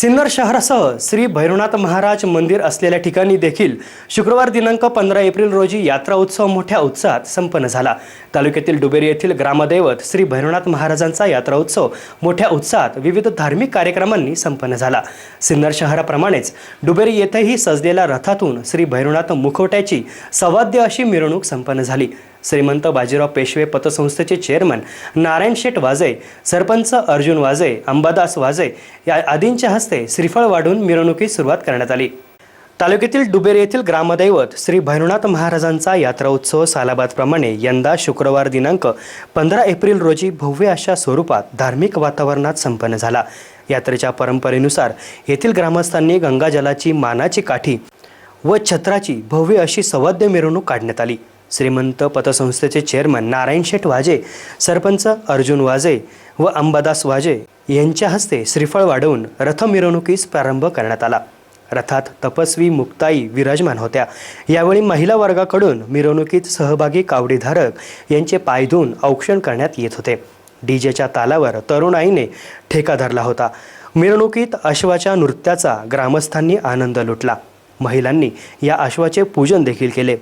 सिन्नर शहरासह श्री भैरवनाथ महाराज मंदिर असलेल्या ठिकाणी देखील शुक्रवार दिनांक पंधरा एप्रिल रोजी यात्रा उत्सव मोठ्या उत्साहात संपन्न झाला. तालुक्यातील डुबेरी येथील ग्रामदैवत श्री भैरवनाथ महाराजांचा यात्रा उत्सव मोठ्या उत्साहात विविध धार्मिक कार्यक्रमांनी संपन्न झाला. सिन्नर शहराप्रमाणेच डुबेरी येथेही सजलेल्या रथातून श्री भैरवनाथ मुखवट्याची सवाद्य अशी मिरवणूक संपन्न झाली. श्रीमंत बाजीराव पेशवे पतसंस्थेचे चेअरमन नारायण शेठ वाजे सरपंच अर्जुन वाजे अंबादास वाजे या आदींच्या हस्ते श्रीफळ वाढून मिरवणुकीस सुरुवात करण्यात आली. तालुक्यातील डुबेर येथील ग्रामदैवत श्री भैरवनाथ महाराजांचा यात्रा उत्सव सालाबादप्रमाणे यंदा शुक्रवार दिनांक पंधरा एप्रिल रोजी भव्य अशा स्वरूपात धार्मिक वातावरणात संपन्न झाला. यात्रेच्या परंपरेनुसार येथील ग्रामस्थांनी गंगाजलाची मानाची काठी व छत्राची भव्य अशी सवाद्य मिरवणूक काढण्यात आली. श्रीमंत पतसंस्थेचे चेअरमन नारायण शेठ वाजे सरपंच अर्जुन वाजे व अंबादास वाजे यांच्या हस्ते श्रीफळ वाढवून रथ मिरवणुकीस प्रारंभ करण्यात आला. रथात तपस्वी मुक्ताई विराजमान होत्या. यावेळी महिला वर्गाकडून मिरवणुकीत सहभागी कावडीधारक यांचे पाय धुवून औक्षण करण्यात येत होते. डीजेच्या तालावर तरुणाईने ठेका धरला होता. मिरवणुकीत अश्वाच्या नृत्याचा ग्रामस्थांनी आनंद लुटला. महिलांनी या अश्वाचे पूजन देखील केले.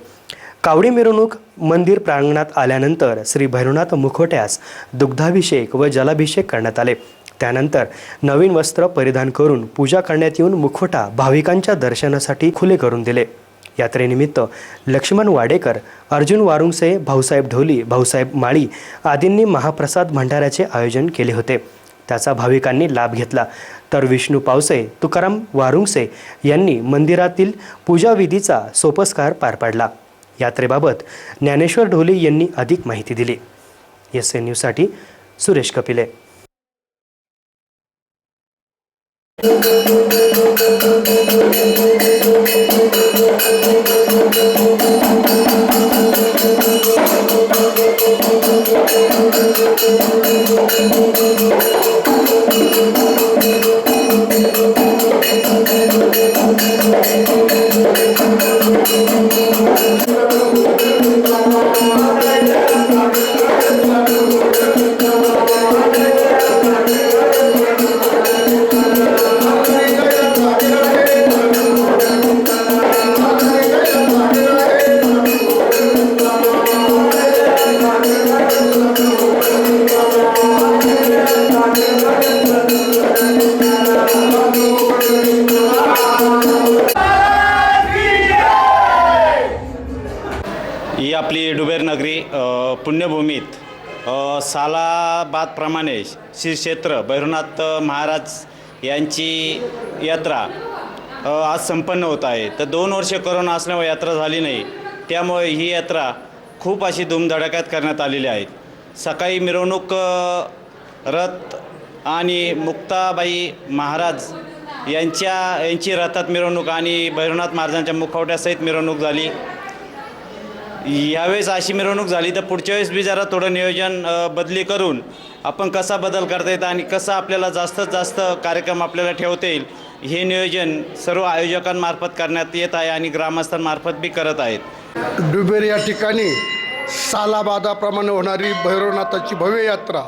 कावडी मिरवणूक मंदिर प्रांगणात आल्यानंतर श्री भैरवनाथ मुखोट्यास दुग्धाभिषेक व जलाभिषेक करण्यात आले. त्यानंतर नवीन वस्त्र परिधान करून पूजा करण्यात येऊन मुखोटा भाविकांच्या दर्शनासाठी खुले करून दिले. यात्रेनिमित्त लक्ष्मण वाडेकर अर्जुन वारुंगसे भाऊसाहेब ढोली भाऊसाहेब माळी आदींनी महाप्रसाद भंडाऱ्याचे आयोजन केले होते. त्याचा भाविकांनी लाभ घेतला. तर विष्णू पावसे तुकाराम वारुंगसे यांनी मंदिरातील पूजाविधीचा सोपस्कार पार पाडला. यात्रेबाबत ज्ञानेश्वर ढोले यांनी अधिक माहिती दिली. एस एन न्यूजसाठी सुरेश कपिले. आपली डुबेर नगरी पुण्यभूमीत सालाबादप्रमाणे श्री क्षेत्र भैरवनाथ महाराज यांची यात्रा आज संपन्न होत आहे. तर दोन वर्ष करोना असल्यामुळे यात्रा झाली नाही. त्यामुळे ही यात्रा खूप अशी धूमधडाक्यात करण्यात आलेली आहे. सकाळी मिरवणूक रथ आणि मुक्ताबाई महाराज यांच्या यांची रथात मिरवणूक आणि भैरवनाथ महाराजांच्या मुखवट्यासहित मिरवणूक झाली. यावेळेस अशी मिरवणूक झाली तर पुढच्या वेळेस बी जरा थोडं नियोजन बदली करून आपण कसा बदल करता येतं आणि कसं आपल्याला जास्तीत जास्त कार्यक्रम आपल्याला ठेवता येईल हे नियोजन सर्व आयोजकांमार्फत करण्यात येत आहे आणि ग्रामस्थांमार्फत बी करत आहेत. डुबेर या ठिकाणी सालाबादाप्रमाणे होणारी भैरवनाथाची भव्य यात्रा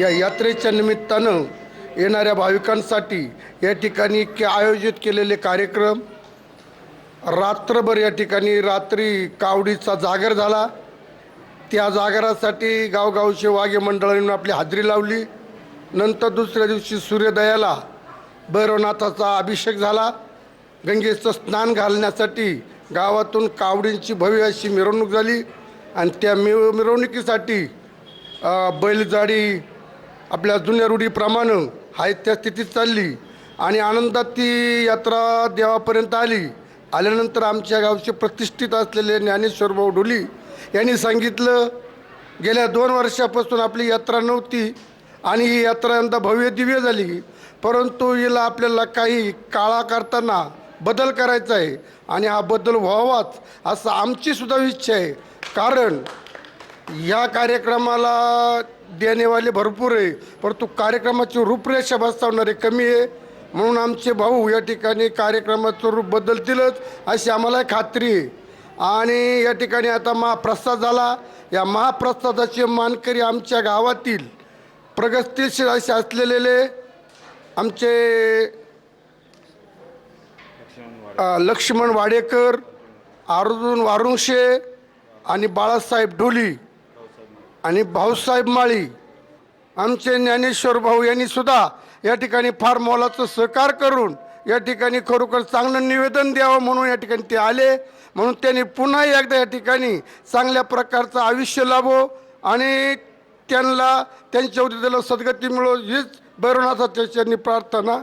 या यात्रेच्या निमित्तानं येणाऱ्या भाविकांसाठी या ठिकाणी के आयोजित केलेले कार्यक्रम रात्रभर या ठिकाणी रात्री कावडीचा जागर झाला. त्या जागरासाठी गावगावचे वाघे मंडळांनी आपली हाजरी लावली. नंतर दुसऱ्या दिवशी सूर्योदयाला भैरवनाथाचा अभिषेक झाला. गंगेचं स्नान घालण्यासाठी गावातून कावडींची भव्य अशी मिरवणूक झाली आणि त्या मि मिरवणुकीसाठी बैलजाडी बैलगाडी आपल्या जुन्या रूढीप्रमाणे आहे त्या स्थितीत चालली आणि आनंदात ती यात्रा देवापर्यंत आली. आल्यानंतर आमच्या गावचे प्रतिष्ठित असलेले ज्ञानेश्वर भाऊ ढोली यांनी सांगितलं गेल्या दोन वर्षापासून आपली यात्रा नव्हती आणि ही यात्रा यंदा भव्य दिव्य झाली. परंतु हिला आपल्याला काही काळा करताना बदल करायचा आहे आणि हा बदल व्हावाच असं आमचीसुद्धा इच्छा आहे. कारण या कार्यक्रमाला देणेवाले भरपूर आहे. परंतु कार्यक्रमाची रूपरेषा बसवणारे कमी आहे. म्हणून आमचे भाऊ या ठिकाणी कार्यक्रमाचं रूप बदलतीलच अशी आम्हाला खात्री आहे. आणि या ठिकाणी आता महाप्रसाद झाला. या महाप्रसादाचे मानकरी आमच्या गावातील प्रगतीशील असे असलेले आमचे लक्ष्मण वाडेकर अर्जुन वारुंशे आणि बाळासाहेब ढोली आणि भाऊसाहेब माळी. आमचे ज्ञानेश्वर भाऊ यांनीसुद्धा या ठिकाणी फार मोलाचं सहकार करून या ठिकाणी खरोखर चांगलं निवेदन द्यावं म्हणून या ठिकाणी ते आले. म्हणून त्यांनी पुन्हा एकदा या ठिकाणी चांगल्या प्रकारचं आयुष्य लाभो आणि त्यांना त्यांच्या उद्याला सद्गती मिळो हीच भैरवनाथाच्या त्यांनी प्रार्थना.